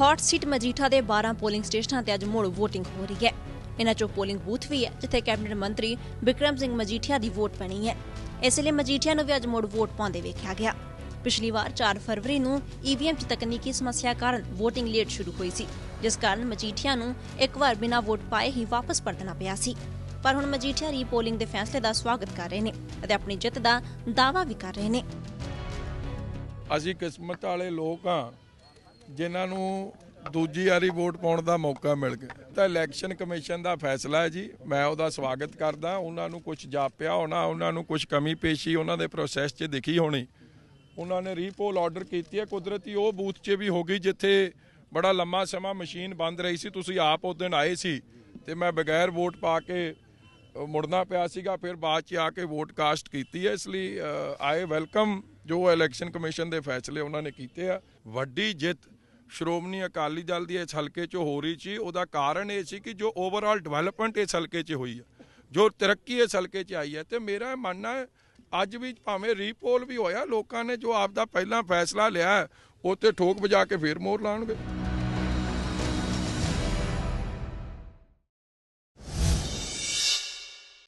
Hot seat Majitha ਦੇ 12 polling ਸਟੇਸ਼ਨਾਂ ਤੇ ਅੱਜ ਮੁੜ VOTING ਹੋ ਰਹੀ ਹੈ। ਇਨ੍ਹਾਂ ਚੋਂ ਪੋਲਿੰਗ ਬੂਥ ਵੀ ਹੈ, ਜਿੱਥੇ ਕੈਬਨਿਟ ਮੰਤਰੀ ਵਿਕਰਮ ਸਿੰਘ ਮਜੀਠੀਆ ਦੀ ਵੋਟ ਪੈਣੀ ਹੈ। ਇਸ ਲਈ ਮਜੀਠੀਆ ਨੂੰ ਵੀ ਅੱਜ ਮੁੜ ਵੋਟ ਪਾਉਂਦੇ ਵੇਖਿਆ ਗਿਆ। ਪਿਛਲੀ ਵਾਰ 4 ਫਰਵਰੀ ਨੂੰ ਈਵੀਐਮ 'ਚ ਤਕਨੀਕੀ ਸਮੱਸਿਆ ਕਾਰਨ VOTING ਲੇਟ ਸ਼ੁਰੂ ਹੋਈ ਸੀ, ਜਿਸ ਕਾਰਨ ਮਜੀਠੀਆ ਨੂੰ ਇੱਕ ਵਾਰ ਬਿਨਾਂ ਵੋਟ ਪਾਏ ਹੀ ਵਾਪਸ ਪਰਤਣਾ ਪਿਆ ਸੀ। ਪਰ ਹੁਣ ਮਜੀਠੀਆ ਰੀਪੋਲਿੰਗ ਦੇ ਫੈਸਲੇ ਦਾ ਸਵਾਗਤ ਕਰ ਰਹੇ ਨੇ ਅਤੇ ਆਪਣੀ ਜਿੱਤ ਦਾ ਦਾਅਵਾ ਵੀ ਕਰ ਰਹੇ ਨੇ। ਅਸੀਂ ਕਿਸਮਤ ਵਾਲੇ ਲੋਕ ਆ ਜਿਨ੍ਹਾਂ ਨੂੰ ਦੂਜੀ ਵਾਰੀ ਵੋਟ ਪਾਉਣ ਦਾ ਮੌਕਾ ਮਿਲ ਗਿਆ। ਤਾਂ ਇਲੈਕਸ਼ਨ ਕਮਿਸ਼ਨ ਦਾ ਫੈਸਲਾ ਹੈ ਜੀ। ਮੈਂ ਉਹਦਾ ਸਵਾਗਤ ਕਰਦਾ। ਉਹਨਾਂ ਨੂੰ ਕੁਝ ਜਾਪਿਆ ਹੋਣਾ, ਉਹਨਾਂ ਨੂੰ ਕੁਝ ਕਮੀ ਪੇਸ਼ੀ, ਉਹਨਾਂ ਦੇ ਪ੍ਰੋਸੈਸ 'ਚ ਦਿਖੀ ਹੋਣੀ। ਉਹਨਾਂ ਨੇ ਰੀਪੋਲ ਆਰਡਰ ਕੀਤੀ ਹੈ। ਕੁਦਰਤੀ ਉਹ ਬੂਥ 'ਚ ਵੀ ਹੋ ਗਈ ਜਿੱਥੇ ਬੜਾ ਲੰਮਾ ਸਮਾਂ ਮਸ਼ੀਨ ਬੰਦ ਰਹੀ ਸੀ। ਤੁਸੀਂ ਆਪ ਉਸ ਦਿਨ ਆਏ ਸੀ ਤੇ ਮੈਂ ਬਗੈਰ ਵੋਟ ਪਾ ਕੇ ਮੁੜਨਾ ਪਿਆ ਸੀਗਾ। ਫਿਰ ਬਾਅਦ 'ਚ ਆ ਕੇ ਵੋਟ ਕਾਸਟ ਕੀਤੀ ਹੈ। ਇਸ ਲਈ ਆਏ ਵੈਲਕਮ ਜੋ ਇਲੈਕਸ਼ਨ ਕਮਿਸ਼ਨ ਦੇ ਫੈਸਲੇ ਉਹਨਾਂ ਨੇ ਕੀਤੇ ਆ। ਵੱਡੀ ਜਿੱਤ ਸ਼੍ਰੋਮਣੀ ਅਕਾਲੀ ਦਲ ਦੀ ਇਸ ਹਲਕੇ 'ਚ ਹੋ ਰਹੀ ਸੀ, ਉਹਦਾ ਕਾਰਨ ਇਹ ਸੀ ਕਿ ਜੋ ਓਵਰਆਲ ਡਿਵੈਲਪਮੈਂਟ ਇਸ ਹਲਕੇ 'ਚ ਹੋਈ ਹੈ ਜੋ ਤਰੱਕੀ ਇਸ ਹਲਕੇ 'ਚ ਆਈ ਹੈ ਤੇ ਮੇਰਾ ਮੰਨਣਾ ਹੈ, ਅੱਜ ਵੀ ਭਾਵੇਂ ਰੀਪੋਲ ਵੀ ਹੋਇਆ, ਲੋਕਾਂ ਨੇ ਜੋ ਆਪ ਦਾ ਪਹਿਲਾਂ ਫੈਸਲਾ ਲਿਆ ਉਹ ਤੇ ਠੋਕ ਵਜਾ ਕੇ ਫੇਰ ਮੋਰ ਲਾਉਣਗੇ।